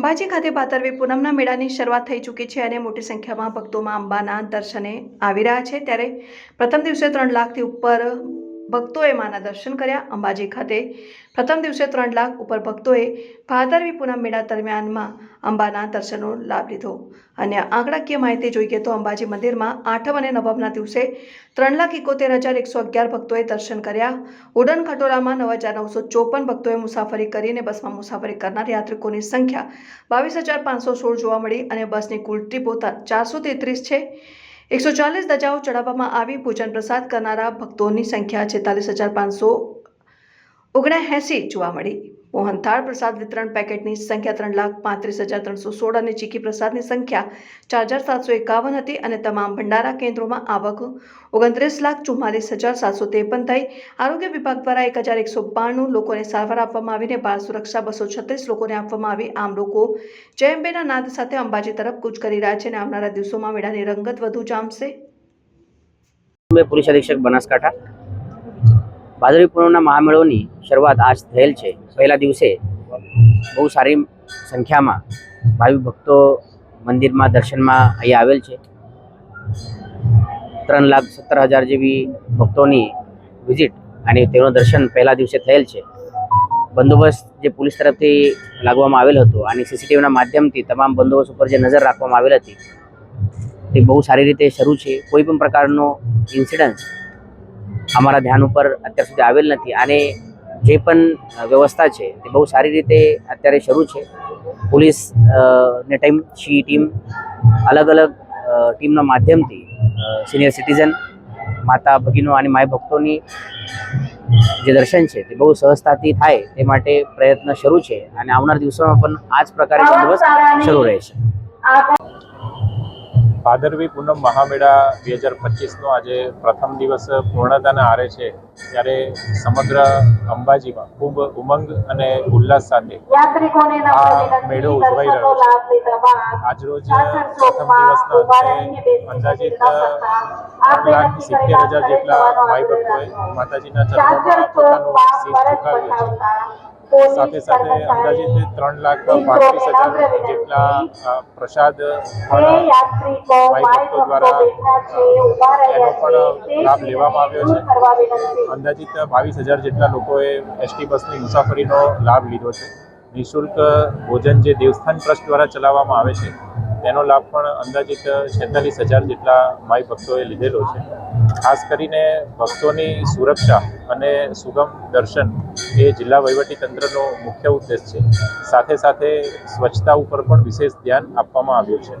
અંબાજી ખાતે ભાદરવી પૂનમના મેળાની શરૂઆત થઈ ચૂકી છે અને મોટી સંખ્યામાં ભક્તોમાં અંબાના દર્શને આવી રહ્યા છે. ત્યારે પ્રથમ દિવસે ત્રણ લાખથી ઉપર ભક્તોએ માના દર્શન કર્યા અંબાજી ખાતે. પ્રથમ દિવસે ત્રણ લાખ ઉપર ભક્તોએ ભાદરવી પૂનમ મેળા દરમિયાનમાં અંબાના દર્શનનો લાભ લીધો. અને આંકડાકીય માહિતી જોઈએ તો અંબાજી મંદિરમાં આઠમ અને નવમના દિવસે ત્રણ લાખ એકોતેર હજાર એકસો અગિયાર ભક્તોએ દર્શન કર્યા. ઉડન ખટોરામાં નવ હજાર નવસો ચોપન ભક્તોએ મુસાફરી કરીને બસમાં મુસાફરી કરનાર યાત્રિકોની સંખ્યા બાવીસ હજાર પાંચસો સોળ જોવા મળી અને બસની કુલ ટ્રીપો ચારસો તેત્રીસ છે. એકસો ચાલીસ ધજાઓ ચડાવવામાં આવી પૂજન પ્રસાદ કરનારા ભક્તોની સંખ્યા છેતાલીસ હજાર પાંચસો ઓગણએંસી જોવા મળી. મોહનથાળ પ્રસાદ વિતરણ પેકેટની સંખ્યા ત્રણ લાખ પાંત્રીસ હજાર ત્રણસો સોળ અને ચીકી પ્રસાદની સંખ્યા ચાર હજાર સાતસો એકાવન હતી અને તમામ ભંડારા કેન્દ્રોમાં આવક ઓગણત્રીસ લાખ ચુમ્માલીસ હજાર સાતસો ત્રેપન થઈ. આરોગ્ય વિભાગ દ્વારા એક હજાર એકસો બાણું લોકોને સારવાર આપવામાં આવીને બાળ સુરક્ષા બસો છત્રીસ લોકોને આપવામાં આવી. આમ લોકો જયંબેના નાદ સાથે અંબાજી તરફ કૂચ કરી રહ્યા છે અને આવનારા દિવસોમાં મેળાની રંગત વધુ જામશે. મેં પોલીસ અધિક્ષક બનાસકાંઠા ભાદરવી પૂર્ણિમાના મહામેળોની શરૂઆત આજ થયેલ છે. પહેલા દિવસે બહુ સારી સંખ્યામાં ભાવિ ભક્તો મંદિરમાં દર્શનમાં અહીંયા આવેલ છે. ત્રણ લાખ સત્તર હજાર જેવી ભક્તોની વિઝિટ અને તેનું દર્શન પહેલા દિવસે થયેલ છે. બંદોબસ્ત જે પોલીસ તરફથી લાગવામાં આવેલ હતો અને સીસીટીવીના માધ્યમથી તમામ બંદોબસ્ત ઉપર જે નજર રાખવામાં આવેલ હતી, તે બહુ સારી રીતે શરૂ છે. કોઈ પણ પ્રકારનો ઇન્સિડન્સ અમારા ધ્યાન ઉપર અત્યાર સુધી આવેલ નથી. અને જે પણ વ્યવસ્થા છે તે બહુ સારી રીતે અત્યારે શરૂ છે. પોલીસ ને ટીમ સી ટીમ અલગ અલગ ટીમના માધ્યમથી સિનિયર સિટીઝન માતા ભગીનો અને માય ભક્તોની જે દર્શન છે તે બહુ સહજતાથી થાય તે માટે પ્રયત્ન શરૂ છે અને આવનાર દિવસોમાં પણ આ જ પ્રકારે બંદોબસ્ત શરૂ રહેશે. ભાદરવી પૂનમ મહામેળા બે હજાર પચીસનો આજે પ્રથમ દિવસ પૂર્ણતાના આરે છે ત્યારે સમગ્ર અંબાજીમાં ખૂબ ઉમંગ અને ઉલ્લાસ સાથે આ મેળો ઉજવાઈ રહ્યો છે. આજરોજ પ્રથમ દિવસના અંતે અંદાજિત આઠ લાખ સિત્તેર હજાર જેટલા ભાઈ ભક્તોએ માતાજીના ચરણોમાં પોતાનું શીશ ઝુકાવ્યું છે. સાથે સાથે અંદાજિત ત્રણ લાખ પાંત્રીસ હજાર જેટલા પ્રસાદ ભક્તો દ્વારા એનો પણ લાભ લેવામાં આવ્યો છે. અંદાજિત બાવીસ હજાર જેટલા લોકોએ એસટી બસની મુસાફરીનો લાભ લીધો છે. નિઃશુલ્ક ભોજન જે દેવસ્થાન ટ્રસ્ટ દ્વારા ચલાવવામાં આવે છે તેનો લાભ પણ અંદાજિત છેતાલીસ હજાર જેટલા માઈ ભક્તોએ લીધેલો છે. ખાસ કરીને ભક્તોની સુરક્ષા અને સુગમ દર્શન એ જિલ્લા વહીવટીતંત્રનો મુખ્ય ઉદ્દેશ છે. સાથે સાથે સ્વચ્છતા ઉપર પણ વિશેષ ધ્યાન આપવામાં આવ્યું છે.